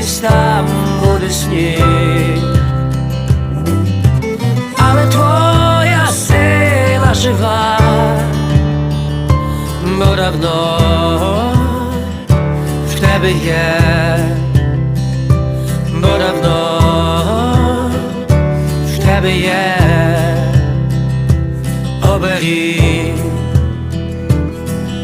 gdzieś tam młody śnieg Ale twoja syna żywa Bo dawno w tebie jest Bo dawno w tebie jest Oberyn